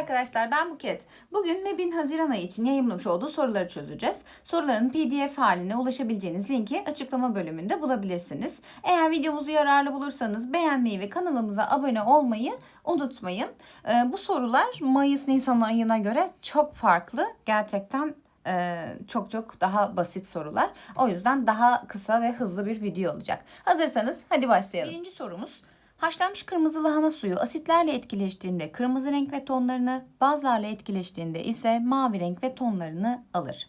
arkadaşlar ben Buket. Bugün MEB'in Haziran ayı için yayınlamış olduğu soruları çözeceğiz. Soruların PDF haline ulaşabileceğiniz linki açıklama bölümünde bulabilirsiniz. Eğer videomuzu yararlı bulursanız beğenmeyi ve kanalımıza abone olmayı unutmayın. Ee, bu sorular Mayıs-Nisan ayına göre çok farklı. Gerçekten e, çok çok daha basit sorular. O yüzden daha kısa ve hızlı bir video olacak. Hazırsanız hadi başlayalım. Birinci sorumuz. Haşlanmış kırmızı lahana suyu asitlerle etkileştiğinde kırmızı renk ve tonlarını, bazlarla etkileştiğinde ise mavi renk ve tonlarını alır.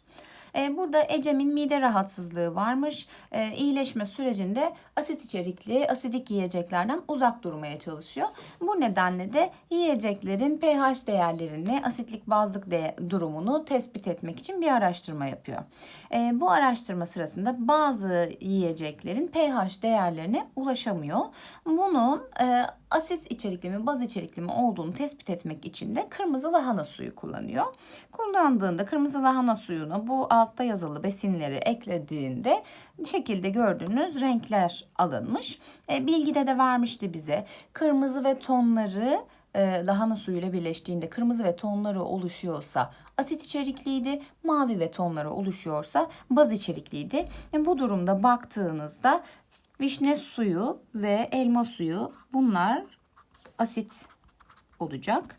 Ee, burada Ecem'in mide rahatsızlığı varmış. Ee, iyileşme sürecinde asit içerikli asidik yiyeceklerden uzak durmaya çalışıyor. Bu nedenle de yiyeceklerin pH değerlerini, asitlik bazlık de durumunu tespit etmek için bir araştırma yapıyor. Ee, bu araştırma sırasında bazı yiyeceklerin pH değerlerine ulaşamıyor. Bunun e, asit içerikli mi, baz içerikli mi olduğunu tespit etmek için de kırmızı lahana suyu kullanıyor. Kullandığında kırmızı lahana suyuna bu altta yazılı besinleri eklediğinde şekilde gördüğünüz renkler alınmış. E, bilgide de vermişti bize kırmızı ve tonları e, lahana suyuyla birleştiğinde kırmızı ve tonları oluşuyorsa asit içerikliydi, mavi ve tonları oluşuyorsa baz içerikliydi. E, bu durumda baktığınızda vişne suyu ve elma suyu bunlar asit olacak.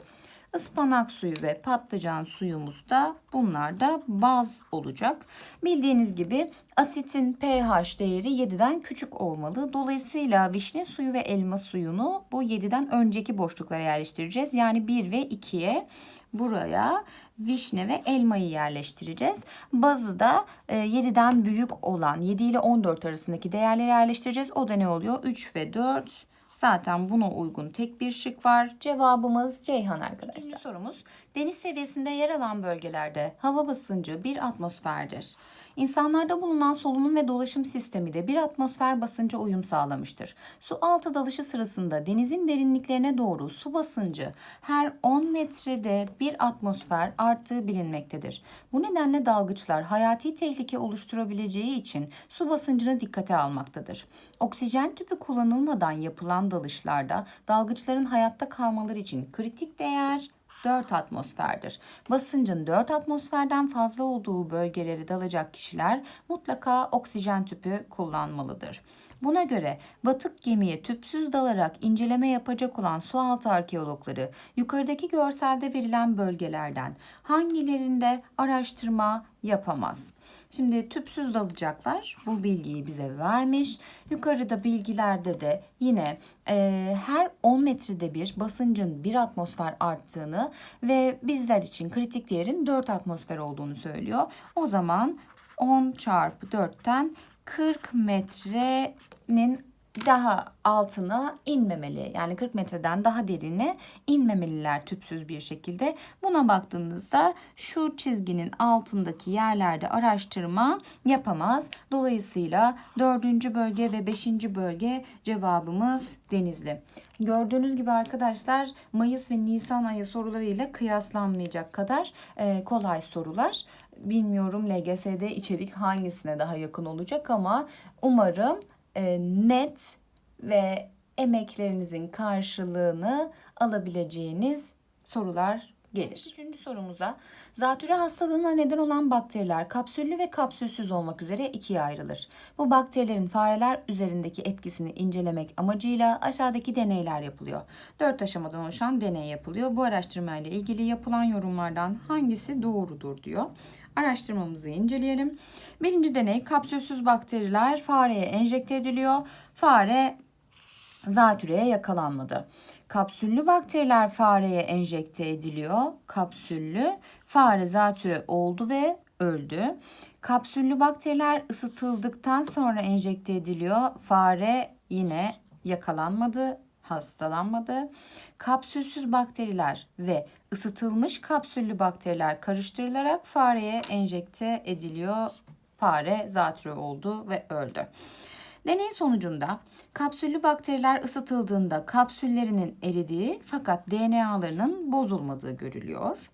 Ispanak suyu ve patlıcan suyumuz da bunlar da baz olacak. Bildiğiniz gibi asitin pH değeri 7'den küçük olmalı. Dolayısıyla vişne suyu ve elma suyunu bu 7'den önceki boşluklara yerleştireceğiz. Yani 1 ve 2'ye buraya vişne ve elmayı yerleştireceğiz. Bazı da 7'den büyük olan 7 ile 14 arasındaki değerleri yerleştireceğiz. O da ne oluyor? 3 ve 4 Zaten buna uygun tek bir şık var. Cevabımız Ceyhan arkadaşlar. İkinci sorumuz. Deniz seviyesinde yer alan bölgelerde hava basıncı bir atmosferdir. İnsanlarda bulunan solunum ve dolaşım sistemi de bir atmosfer basınca uyum sağlamıştır. Su altı dalışı sırasında denizin derinliklerine doğru su basıncı her 10 metrede bir atmosfer arttığı bilinmektedir. Bu nedenle dalgıçlar hayati tehlike oluşturabileceği için su basıncını dikkate almaktadır. Oksijen tüpü kullanılmadan yapılan dalışlarda dalgıçların hayatta kalmaları için kritik değer 4 atmosferdir. Basıncın 4 atmosferden fazla olduğu bölgeleri dalacak kişiler mutlaka oksijen tüpü kullanmalıdır. Buna göre batık gemiye tüpsüz dalarak inceleme yapacak olan sualtı arkeologları yukarıdaki görselde verilen bölgelerden hangilerinde araştırma yapamaz? Şimdi tüpsüz dalacaklar. Bu bilgiyi bize vermiş. Yukarıda bilgilerde de yine e, her 10 metrede bir basıncın 1 atmosfer arttığını ve bizler için kritik değerin 4 atmosfer olduğunu söylüyor. O zaman 10 çarpı 4'ten 40 metrenin daha altına inmemeli. Yani 40 metreden daha derine inmemeliler tüpsüz bir şekilde. Buna baktığınızda şu çizginin altındaki yerlerde araştırma yapamaz. Dolayısıyla dördüncü bölge ve beşinci bölge cevabımız Denizli. Gördüğünüz gibi arkadaşlar Mayıs ve Nisan ayı sorularıyla kıyaslanmayacak kadar e, kolay sorular. Bilmiyorum LGS'de içerik hangisine daha yakın olacak ama umarım e, net ve emeklerinizin karşılığını alabileceğiniz sorular gelir. Üçüncü sorumuza zatürre hastalığına neden olan bakteriler kapsüllü ve kapsülsüz olmak üzere ikiye ayrılır. Bu bakterilerin fareler üzerindeki etkisini incelemek amacıyla aşağıdaki deneyler yapılıyor. Dört aşamadan oluşan deney yapılıyor. Bu araştırmayla ilgili yapılan yorumlardan hangisi doğrudur diyor. Araştırmamızı inceleyelim. Birinci deney kapsülsüz bakteriler fareye enjekte ediliyor. Fare zatürreye yakalanmadı. Kapsüllü bakteriler fareye enjekte ediliyor. Kapsüllü fare zatürre oldu ve öldü. Kapsüllü bakteriler ısıtıldıktan sonra enjekte ediliyor. Fare yine yakalanmadı, hastalanmadı. Kapsülsüz bakteriler ve ısıtılmış kapsüllü bakteriler karıştırılarak fareye enjekte ediliyor. Fare zatürre oldu ve öldü. Deney sonucunda kapsüllü bakteriler ısıtıldığında kapsüllerinin eridiği fakat DNA'larının bozulmadığı görülüyor.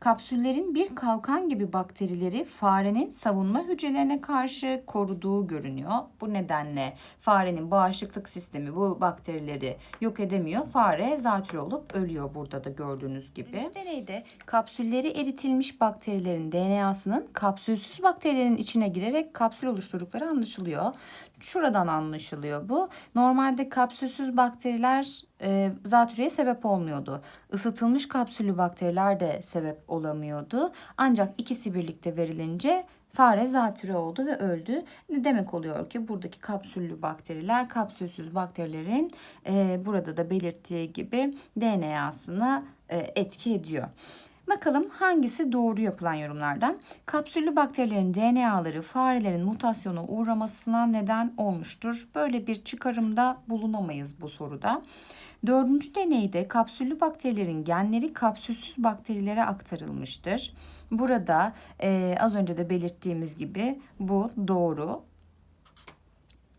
Kapsüllerin bir kalkan gibi bakterileri farenin savunma hücrelerine karşı koruduğu görünüyor. Bu nedenle farenin bağışıklık sistemi bu bakterileri yok edemiyor. Fare zatürre olup ölüyor burada da gördüğünüz gibi. Deneyde kapsülleri eritilmiş bakterilerin DNA'sının kapsülsüz bakterilerin içine girerek kapsül oluşturdukları anlaşılıyor. Şuradan anlaşılıyor bu. Normalde kapsülsüz bakteriler e, zatürreye sebep olmuyordu. Isıtılmış kapsüllü bakteriler de sebep olamıyordu. Ancak ikisi birlikte verilince fare zatürre oldu ve öldü. Demek oluyor ki buradaki kapsüllü bakteriler kapsülsüz bakterilerin e, burada da belirttiği gibi DNA'sına e, etki ediyor. Bakalım hangisi doğru yapılan yorumlardan? Kapsüllü bakterilerin DNA'ları farelerin mutasyona uğramasına neden olmuştur. Böyle bir çıkarımda bulunamayız bu soruda. Dördüncü deneyde kapsüllü bakterilerin genleri kapsülsüz bakterilere aktarılmıştır. Burada e, az önce de belirttiğimiz gibi bu doğru.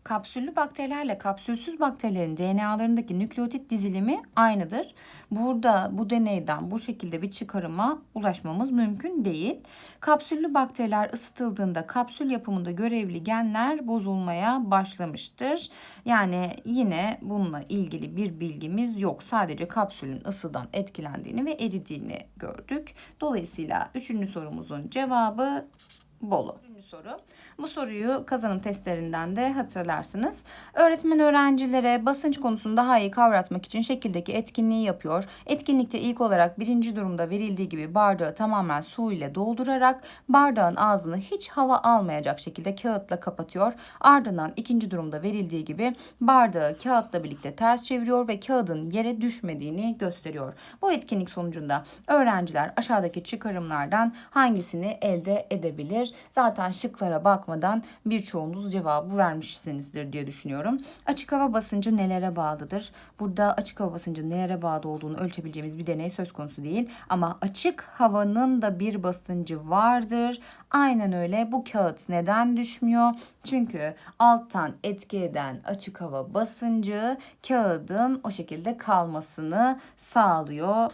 Kapsüllü bakterilerle kapsülsüz bakterilerin DNA'larındaki nükleotit dizilimi aynıdır. Burada bu deneyden bu şekilde bir çıkarıma ulaşmamız mümkün değil. Kapsüllü bakteriler ısıtıldığında kapsül yapımında görevli genler bozulmaya başlamıştır. Yani yine bununla ilgili bir bilgimiz yok. Sadece kapsülün ısıdan etkilendiğini ve eridiğini gördük. Dolayısıyla üçüncü sorumuzun cevabı Bolu. Üçüncü soru. Bu soruyu kazanım testlerinden de hatırlarsınız. Öğretmen öğrencilere basınç konusunu daha iyi kavratmak için şekildeki etkinliği yapıyor. Etkinlikte ilk olarak birinci durumda verildiği gibi bardağı tamamen su ile doldurarak bardağın ağzını hiç hava almayacak şekilde kağıtla kapatıyor. Ardından ikinci durumda verildiği gibi bardağı kağıtla birlikte ters çeviriyor ve kağıdın yere düşmediğini gösteriyor. Bu etkinlik sonucunda öğrenciler aşağıdaki çıkarımlardan hangisini elde edebilir? Zaten şıklara bakmadan birçoğunuz cevabı vermişsinizdir diye düşünüyorum. Açık hava basıncı nelere bağlıdır? Burada açık hava basıncı nelere bağlı olduğunu ölçebileceğimiz bir deney söz konusu değil. Ama açık havanın da bir basıncı vardır. Aynen öyle. Bu kağıt neden düşmüyor? Çünkü alttan etki eden açık hava basıncı kağıdın o şekilde kalmasını sağlıyor.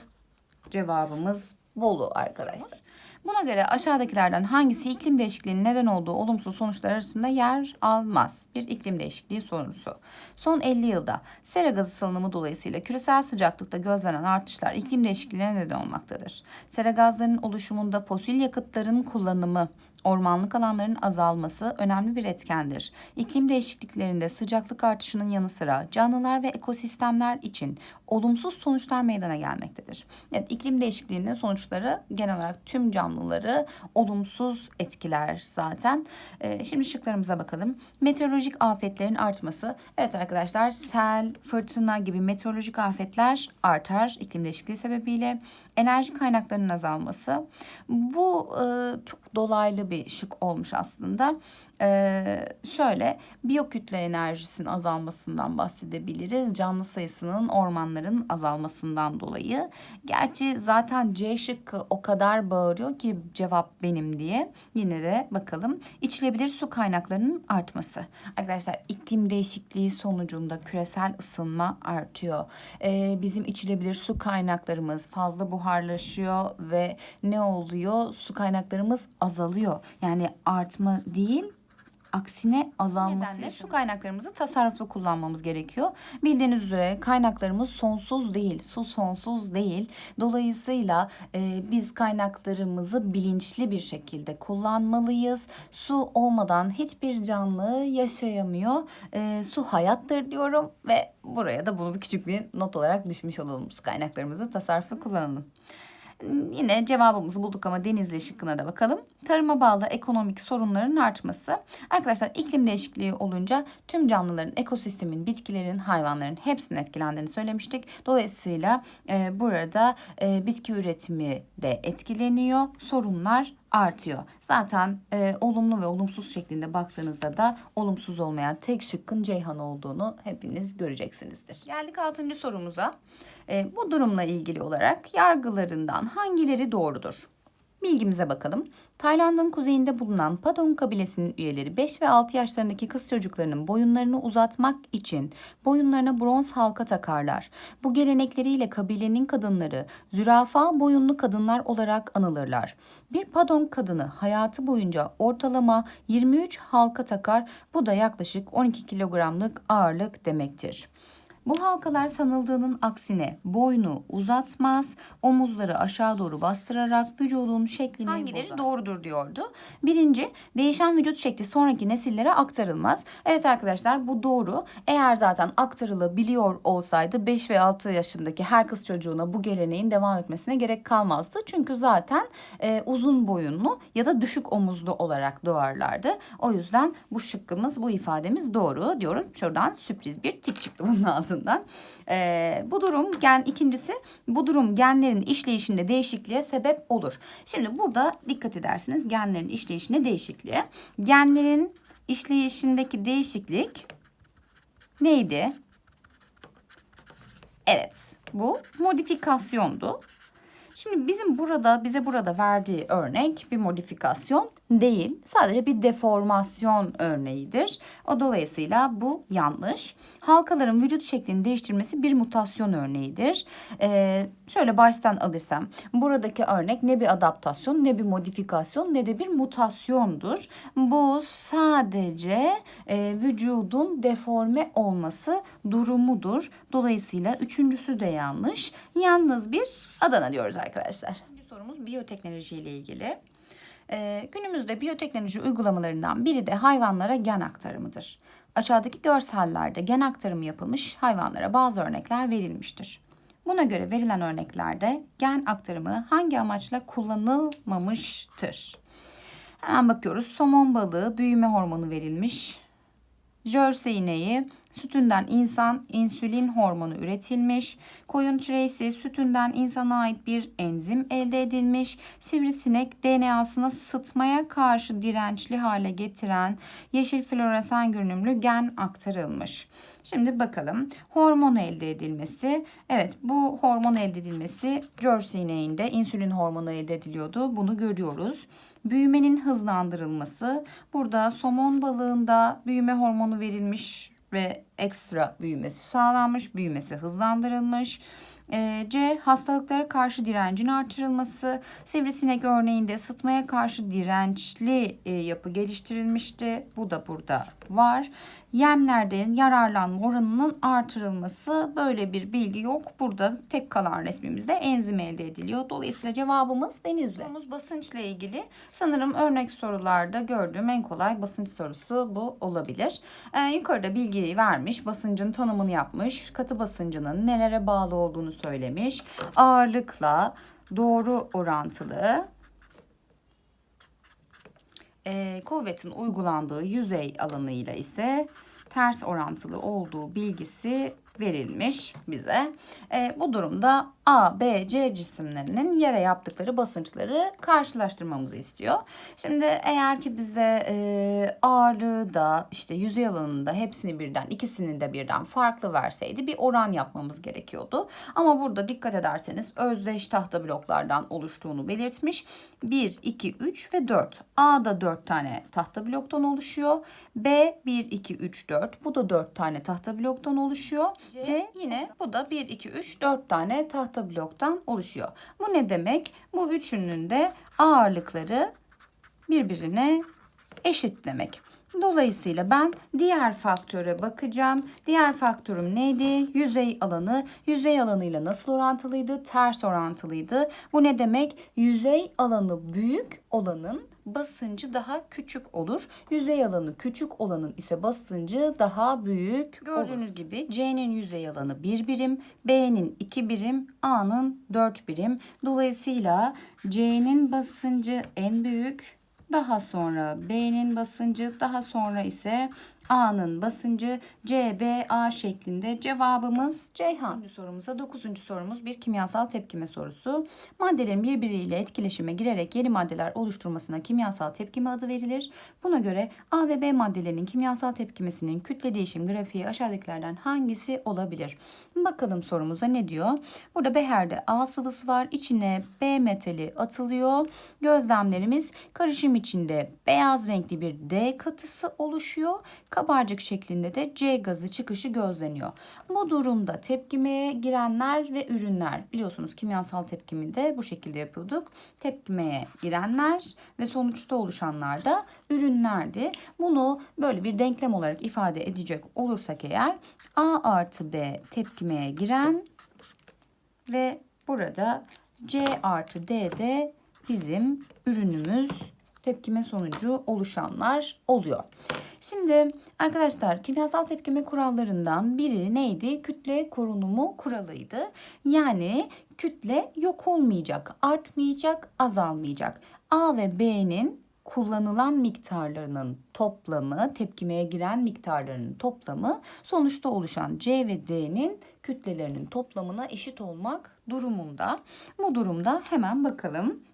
Cevabımız Bolu arkadaşlar. Buna göre aşağıdakilerden hangisi iklim değişikliğinin neden olduğu olumsuz sonuçlar arasında yer almaz? Bir iklim değişikliği sorusu. Son 50 yılda sera gazı salınımı dolayısıyla küresel sıcaklıkta gözlenen artışlar iklim değişikliğine neden olmaktadır. Sera gazlarının oluşumunda fosil yakıtların kullanımı, Ormanlık alanların azalması önemli bir etkendir. İklim değişikliklerinde sıcaklık artışının yanı sıra canlılar ve ekosistemler için olumsuz sonuçlar meydana gelmektedir. Evet, iklim değişikliğinin sonuçları genel olarak tüm canlıları olumsuz etkiler zaten. Ee, şimdi şıklarımıza bakalım. Meteorolojik afetlerin artması. Evet arkadaşlar sel, fırtına gibi meteorolojik afetler artar iklim değişikliği sebebiyle. Enerji kaynaklarının azalması. Bu e, çok dolaylı bir şık olmuş aslında. Ee, şöyle biyokütle enerjisinin azalmasından bahsedebiliriz. Canlı sayısının ormanların azalmasından dolayı. Gerçi zaten C şıkkı o kadar bağırıyor ki cevap benim diye. Yine de bakalım. İçilebilir su kaynaklarının artması. Arkadaşlar iklim değişikliği sonucunda küresel ısınma artıyor. Ee, bizim içilebilir su kaynaklarımız fazla buharlaşıyor ve ne oluyor? Su kaynaklarımız azalıyor. Yani artma değil aksine azalması Nedenle su kaynaklarımızı tasarruflu kullanmamız gerekiyor. Bildiğiniz üzere kaynaklarımız sonsuz değil, su sonsuz değil. Dolayısıyla e, biz kaynaklarımızı bilinçli bir şekilde kullanmalıyız. Su olmadan hiçbir canlı yaşayamıyor. E, su hayattır diyorum ve buraya da bunu bir küçük bir not olarak düşmüş olalım. Su kaynaklarımızı tasarruflu kullanalım. Yine cevabımızı bulduk ama Denizli şıkkına da bakalım. Tarıma bağlı ekonomik sorunların artması. Arkadaşlar iklim değişikliği olunca tüm canlıların, ekosistemin, bitkilerin, hayvanların hepsinin etkilendiğini söylemiştik. Dolayısıyla e, burada e, bitki üretimi de etkileniyor. Sorunlar artıyor. Zaten e, olumlu ve olumsuz şeklinde baktığınızda da olumsuz olmayan tek şıkkın Ceyhan olduğunu hepiniz göreceksinizdir. Geldik altıncı sorumuza. E, bu durumla ilgili olarak yargılarından hangileri doğrudur? Bilgimize bakalım. Tayland'ın kuzeyinde bulunan Padong kabilesinin üyeleri 5 ve 6 yaşlarındaki kız çocuklarının boyunlarını uzatmak için boyunlarına bronz halka takarlar. Bu gelenekleriyle kabilenin kadınları zürafa boyunlu kadınlar olarak anılırlar. Bir Padong kadını hayatı boyunca ortalama 23 halka takar. Bu da yaklaşık 12 kilogramlık ağırlık demektir. Bu halkalar sanıldığının aksine boynu uzatmaz, omuzları aşağı doğru bastırarak vücudun şeklini Hangileri bozar. doğrudur diyordu. Birinci, değişen vücut şekli sonraki nesillere aktarılmaz. Evet arkadaşlar bu doğru. Eğer zaten aktarılabiliyor olsaydı 5 ve 6 yaşındaki her kız çocuğuna bu geleneğin devam etmesine gerek kalmazdı. Çünkü zaten e, uzun boyunlu ya da düşük omuzlu olarak doğarlardı. O yüzden bu şıkkımız, bu ifademiz doğru diyorum. Şuradan sürpriz bir tik çıktı bunun altında tarafından. E, bu durum gen ikincisi bu durum genlerin işleyişinde değişikliğe sebep olur. Şimdi burada dikkat edersiniz genlerin işleyişinde değişikliğe. Genlerin işleyişindeki değişiklik neydi? Evet bu modifikasyondu. Şimdi bizim burada bize burada verdiği örnek bir modifikasyon değil. Sadece bir deformasyon örneğidir. O dolayısıyla bu yanlış. Halkaların vücut şeklini değiştirmesi bir mutasyon örneğidir. Ee, şöyle baştan alırsam buradaki örnek ne bir adaptasyon ne bir modifikasyon ne de bir mutasyondur. Bu sadece e, vücudun deforme olması durumudur. Dolayısıyla üçüncüsü de yanlış. Yalnız bir Adana diyoruz arkadaşlar. Üçüncü sorumuz biyoteknoloji ile ilgili. Ee, günümüzde biyoteknoloji uygulamalarından biri de hayvanlara gen aktarımıdır. Aşağıdaki görsellerde gen aktarımı yapılmış hayvanlara bazı örnekler verilmiştir. Buna göre verilen örneklerde gen aktarımı hangi amaçla kullanılmamıştır? Hemen bakıyoruz. Somon balığı büyüme hormonu verilmiş. Jersey ineği sütünden insan insülin hormonu üretilmiş. Koyun türeysi sütünden insana ait bir enzim elde edilmiş. Sivrisinek DNA'sına sıtmaya karşı dirençli hale getiren yeşil floresan görünümlü gen aktarılmış. Şimdi bakalım hormon elde edilmesi. Evet bu hormon elde edilmesi Jersey ineğinde insülin hormonu elde ediliyordu. Bunu görüyoruz. Büyümenin hızlandırılması. Burada somon balığında büyüme hormonu verilmiş ve ekstra büyümesi sağlanmış, büyümesi hızlandırılmış. E, C. Hastalıklara karşı direncin artırılması. Sivrisinek örneğinde ısıtmaya karşı dirençli e, yapı geliştirilmişti. Bu da burada var. Yemlerden yararlanma oranının artırılması böyle bir bilgi yok. Burada tek kalan resmimizde enzim elde ediliyor. Dolayısıyla cevabımız denizli. Sorumuz basınçla ilgili. Sanırım örnek sorularda gördüğüm en kolay basınç sorusu bu olabilir. Ee, yukarıda bilgiyi vermiş, basıncın tanımını yapmış, katı basıncının nelere bağlı olduğunu söylemiş. Ağırlıkla doğru orantılı e, kuvvetin uygulandığı yüzey alanıyla ise ters orantılı olduğu bilgisi verilmiş bize. E, bu durumda A, B, C cisimlerinin yere yaptıkları basınçları karşılaştırmamızı istiyor. Şimdi eğer ki bize e, ağırlığı da işte yüzey alanında hepsini birden ikisini de birden farklı verseydi bir oran yapmamız gerekiyordu. Ama burada dikkat ederseniz özdeş tahta bloklardan oluştuğunu belirtmiş. 1, 2, 3 ve 4. A da 4 tane tahta bloktan oluşuyor. B 1, 2, 3, 4. Bu da 4 tane tahta bloktan oluşuyor. C, C yine bu da 1, 2, 3, 4 tane tahta bloktan oluşuyor. Bu ne demek? Bu üçünün de ağırlıkları birbirine eşit demek. Dolayısıyla ben diğer faktöre bakacağım. Diğer faktörüm neydi? Yüzey alanı. Yüzey alanıyla nasıl orantılıydı? Ters orantılıydı. Bu ne demek? Yüzey alanı büyük olanın basıncı daha küçük olur. Yüzey alanı küçük olanın ise basıncı daha büyük Gördüğünüz olur. gibi C'nin yüzey alanı 1 birim, B'nin 2 birim, A'nın 4 birim. Dolayısıyla C'nin basıncı en büyük, daha sonra B'nin basıncı, daha sonra ise A'nın basıncı CBA şeklinde cevabımız Ceyhan. Sorumuza dokuzuncu sorumuz bir kimyasal tepkime sorusu. Maddelerin birbiriyle etkileşime girerek yeni maddeler oluşturmasına kimyasal tepkime adı verilir. Buna göre A ve B maddelerinin kimyasal tepkimesinin kütle değişim grafiği aşağıdakilerden hangisi olabilir? Bakalım sorumuza ne diyor? Burada beherde A sıvısı var. İçine B metali atılıyor. Gözlemlerimiz karışım içinde beyaz renkli bir D katısı oluşuyor. Kabarcık şeklinde de C gazı çıkışı gözleniyor. Bu durumda tepkimeye girenler ve ürünler biliyorsunuz kimyasal tepkiminde bu şekilde yapıyorduk. Tepkimeye girenler ve sonuçta oluşanlar da ürünlerdi. Bunu böyle bir denklem olarak ifade edecek olursak eğer A artı B tepkimeye giren ve burada C artı D de bizim ürünümüz tepkime sonucu oluşanlar oluyor. Şimdi arkadaşlar kimyasal tepkime kurallarından biri neydi? Kütle korunumu kuralıydı. Yani kütle yok olmayacak, artmayacak, azalmayacak. A ve B'nin kullanılan miktarlarının toplamı, tepkimeye giren miktarlarının toplamı sonuçta oluşan C ve D'nin kütlelerinin toplamına eşit olmak durumunda. Bu durumda hemen bakalım.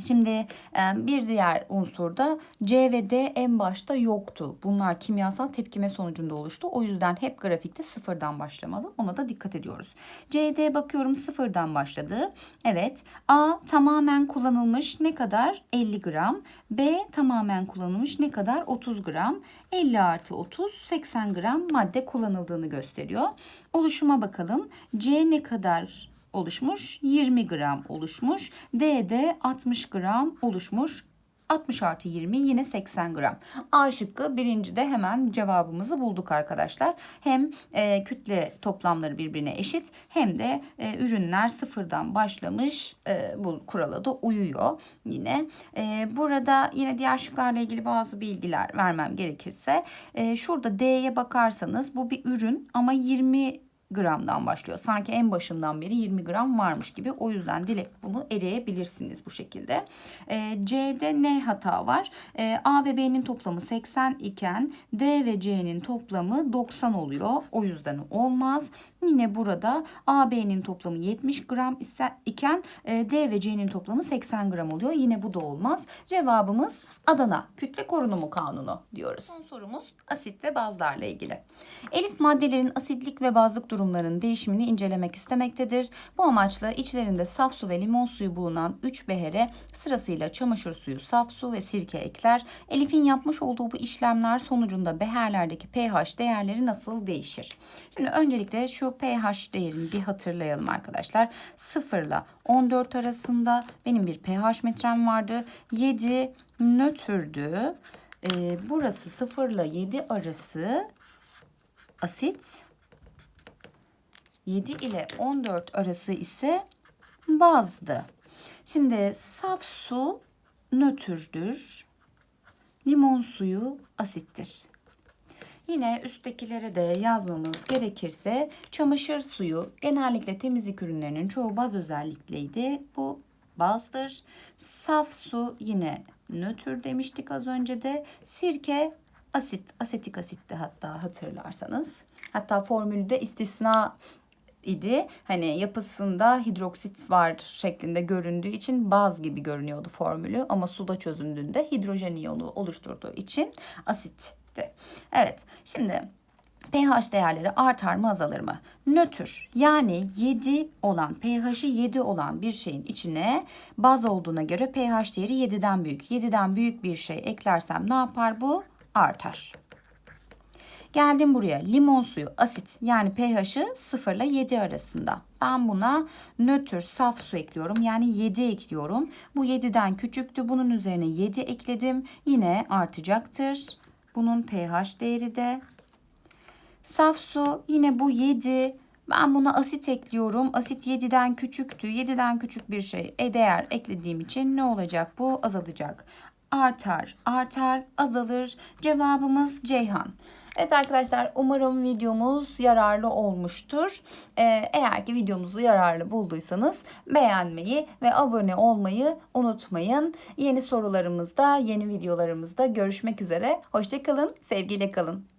Şimdi bir diğer unsurda C ve D en başta yoktu. Bunlar kimyasal tepkime sonucunda oluştu. O yüzden hep grafikte sıfırdan başlamalı. Ona da dikkat ediyoruz. CD bakıyorum sıfırdan başladı. Evet A tamamen kullanılmış ne kadar? 50 gram. B tamamen kullanılmış ne kadar? 30 gram. 50 artı 30 80 gram madde kullanıldığını gösteriyor. Oluşuma bakalım. C ne kadar oluşmuş. 20 gram oluşmuş. D de 60 gram oluşmuş. 60 artı 20 yine 80 gram. A şıkkı birinci de hemen cevabımızı bulduk arkadaşlar. Hem e, kütle toplamları birbirine eşit hem de e, ürünler sıfırdan başlamış e, bu kurala da uyuyor yine. E, burada yine diğer şıklarla ilgili bazı bilgiler vermem gerekirse e, şurada D'ye bakarsanız bu bir ürün ama 20 gramdan başlıyor. Sanki en başından beri 20 gram varmış gibi. O yüzden dilek bunu eleyebilirsiniz bu şekilde. E, C'de ne hata var? E, A ve B'nin toplamı 80 iken D ve C'nin toplamı 90 oluyor. O yüzden olmaz. Yine burada A, B'nin toplamı 70 gram iken e, D ve C'nin toplamı 80 gram oluyor. Yine bu da olmaz. Cevabımız Adana. Kütle korunumu kanunu diyoruz. Son sorumuz asit ve bazlarla ilgili. Elif maddelerin asitlik ve bazlık durumlarının değişimini incelemek istemektedir. Bu amaçla içlerinde saf su ve limon suyu bulunan 3 behere sırasıyla çamaşır suyu, saf su ve sirke ekler. Elif'in yapmış olduğu bu işlemler sonucunda beherlerdeki pH değerleri nasıl değişir? Şimdi öncelikle şu pH değerini bir hatırlayalım arkadaşlar. 0 ile 14 arasında benim bir pH metrem vardı. 7 nötrdü. Ee, burası 0 ile 7 arası asit. 7 ile 14 arası ise bazdı. Şimdi saf su nötrdür. Limon suyu asittir. Yine üsttekilere de yazmamız gerekirse çamaşır suyu genellikle temizlik ürünlerinin çoğu baz özellikliydi. Bu bazdır. Saf su yine nötr demiştik az önce de. Sirke asit, asetik asitti hatta hatırlarsanız. Hatta formülde istisna idi. Hani yapısında hidroksit var şeklinde göründüğü için baz gibi görünüyordu formülü ama suda çözündüğünde hidrojen iyonu oluşturduğu için asitti. Evet şimdi pH değerleri artar mı azalır mı? Nötr yani 7 olan pH'i 7 olan bir şeyin içine baz olduğuna göre pH değeri 7'den büyük. 7'den büyük bir şey eklersem ne yapar bu? Artar. Geldim buraya limon suyu asit yani pH'ı 0 ile 7 arasında. Ben buna nötr saf su ekliyorum yani 7 ekliyorum. Bu 7'den küçüktü bunun üzerine 7 ekledim yine artacaktır. Bunun pH değeri de saf su yine bu 7 ben buna asit ekliyorum. Asit 7'den küçüktü. 7'den küçük bir şey e değer eklediğim için ne olacak bu? Azalacak. Artar, artar, azalır. Cevabımız Ceyhan. Evet arkadaşlar umarım videomuz yararlı olmuştur. Ee, eğer ki videomuzu yararlı bulduysanız beğenmeyi ve abone olmayı unutmayın. Yeni sorularımızda, yeni videolarımızda görüşmek üzere. Hoşçakalın, sevgiyle kalın.